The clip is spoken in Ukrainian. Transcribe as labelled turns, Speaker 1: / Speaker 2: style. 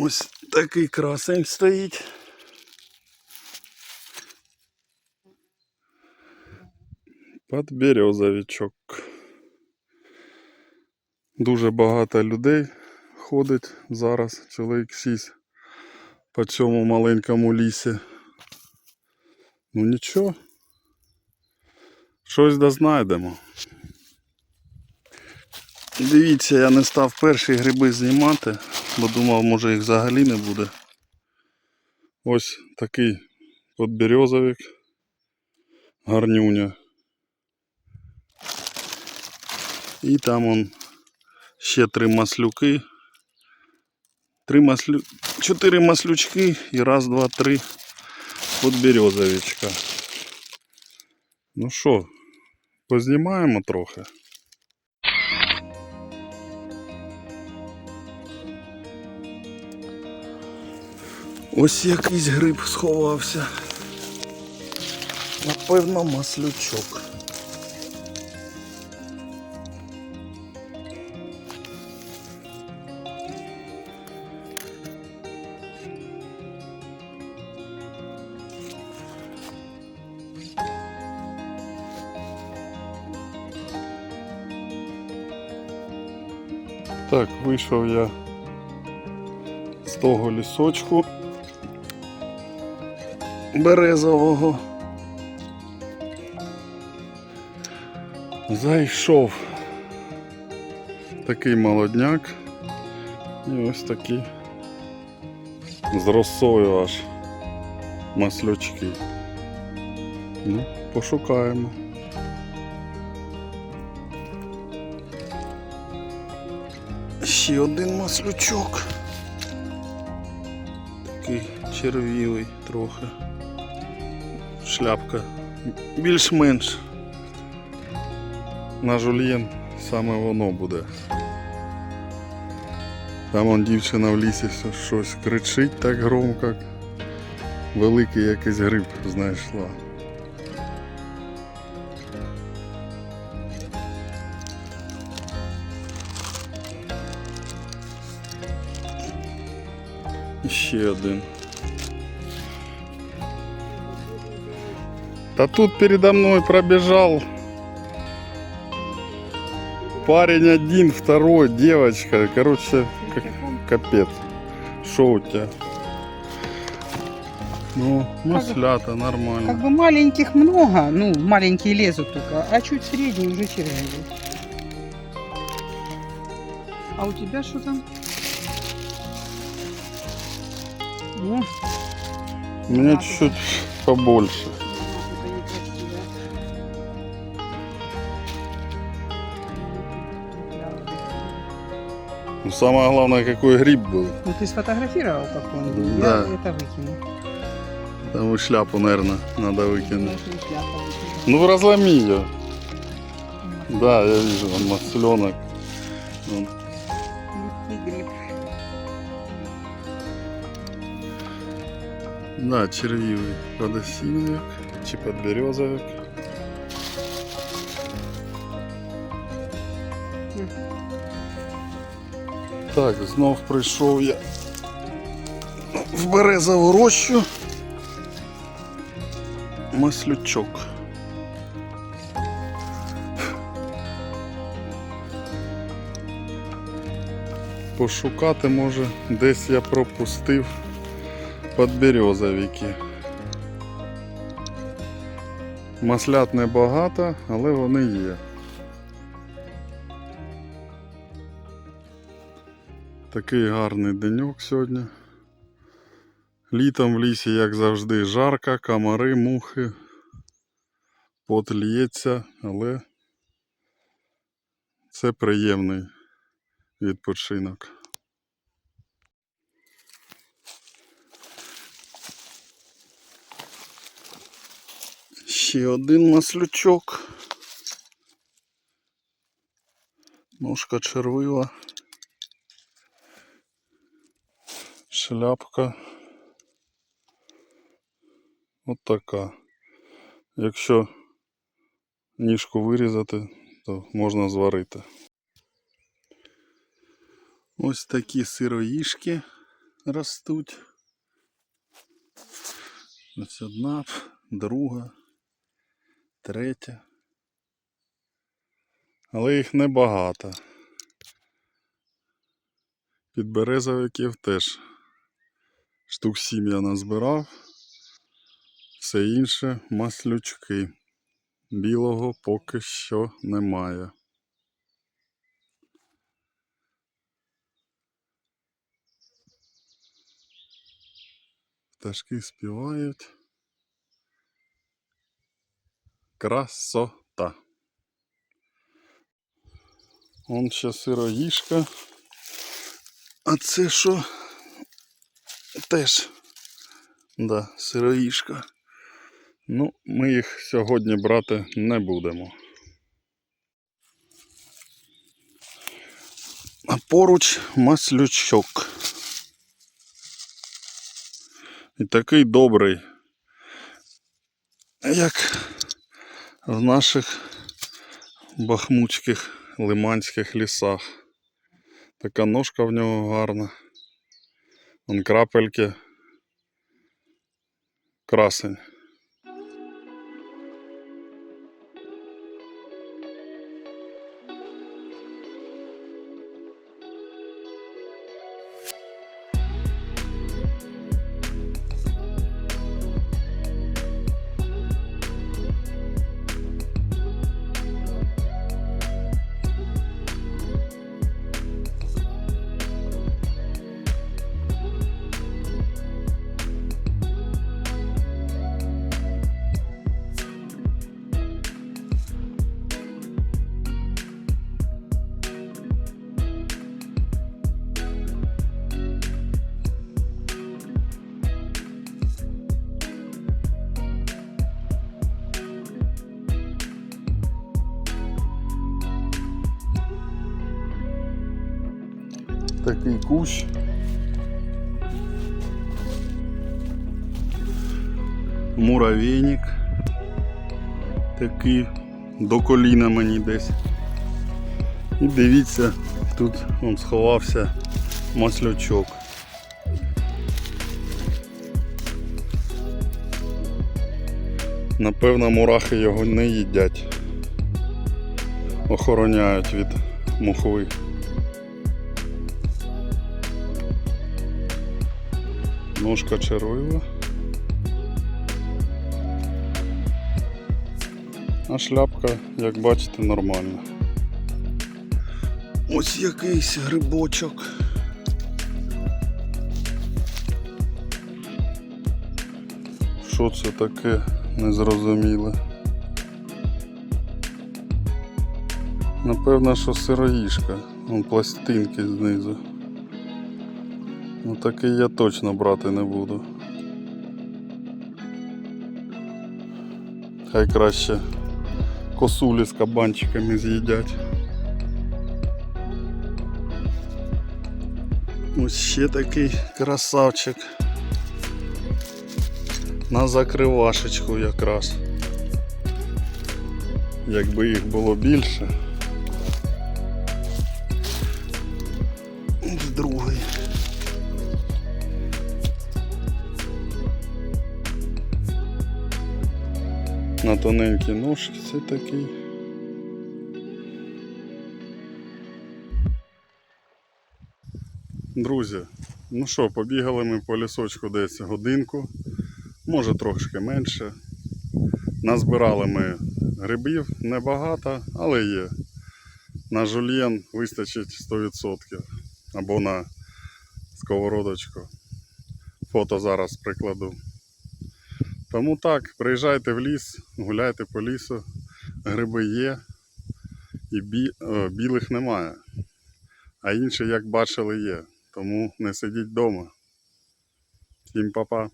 Speaker 1: Ось такий красень стоїть. Подберезовичок. Дуже багато людей ходить зараз, чоловік 6 по цьому маленькому лісі. Ну нічого. Щось да знайдемо. Дивіться, я не став перші гриби знімати, бо думав, може їх взагалі не буде. Ось такий подберезовик. Гарнюня. І там он ще три маслюки. Три маслю... Чотири маслючки і раз, два, три подберезовичка. Ну що, познімаємо трохи. Ось якийсь гриб сховався. Напевно, маслючок. Так, вийшов я з того лісочку березового. Зайшов такий молодняк і ось такі з росою аж маслючки. Ну, пошукаємо. Ще один маслючок. Такий червівий трохи. Шляпка. Більш-менш. На жульєн саме воно буде. Там он дівчина в лісі щось кричить так громко. Великий якийсь гриб знайшла. Ще один. Да тут передо мной пробежал парень один, второй, девочка. Короче, как, капец. Шо у тебя? Ну, маслята,
Speaker 2: Как
Speaker 1: нормально.
Speaker 2: бы маленьких много, ну, маленькие лезут только, а чуть средние уже червивые. А у тебя что там? О,
Speaker 1: У меня
Speaker 2: Да,
Speaker 1: чуть побольше. Ну, самое главное, какой гриб был.
Speaker 2: Ну ты сфотографировал, как он был?
Speaker 1: Да.
Speaker 2: Я это выкину.
Speaker 1: Там и шляпу, наверное, надо выкинуть. Ну, разломи ее. Да, я вижу, он масленок.
Speaker 2: Гриб.
Speaker 1: Да, червивий подосиновик чи подберезовик. Так, знов прийшов я в березову рощу. Маслючок. Пошукати може десь я пропустив подберезовики. Маслят небагато, але вони є. Такий гарний деньок сьогодні. Літом в лісі, як завжди, жарко, комари, мухи. Пот лється, але це приємний відпочинок. Ще один маслючок. Ножка червива. Шляпка. От така. Якщо ніжку вирізати, то можна зварити. Ось такі сироїшки ростуть. Ось одна, друга, третя. Але їх небагато. Підберезовиків теж штук сім я назбирав. Все інше маслючки. Білого поки що немає. Пташки співають. Красота. Он ще сироїшка. А це що? Теж. Да, сироїшка. Ну, ми їх сьогодні брати не будемо. А поруч маслючок. І такий добрий, як в наших бахмутських лиманських лісах. Така ножка в нього гарна. Вон крапельки. Красень. Такий кущ. Муравейник. Такий до коліна мені десь. І дивіться, тут он сховався маслячок. Напевно, мурахи його не їдять. Охороняють від мухви. Ножка червива. А шляпка, як бачите, нормальна. Ось якийсь грибочок. Що це таке незрозуміле? Напевно, що сироїшка. Вон пластинки знизу. Ну такий я точно брати не буду. Хай краще косулі з кабанчиками з'їдять. Ось ще такий красавчик. На закривашечку якраз. Якби їх було більше. На тоненькій ножці такий. Друзі, ну що, побігали ми по лісочку десь годинку, може трошки менше. Назбирали ми грибів небагато, але є. На жульєн вистачить 100% або на сковородочку. Фото зараз прикладу. Тому так, приїжджайте в ліс, гуляйте по лісу, гриби є і бі... о, білих немає. А інші, як бачили, є. Тому не сидіть вдома. Всім па-па.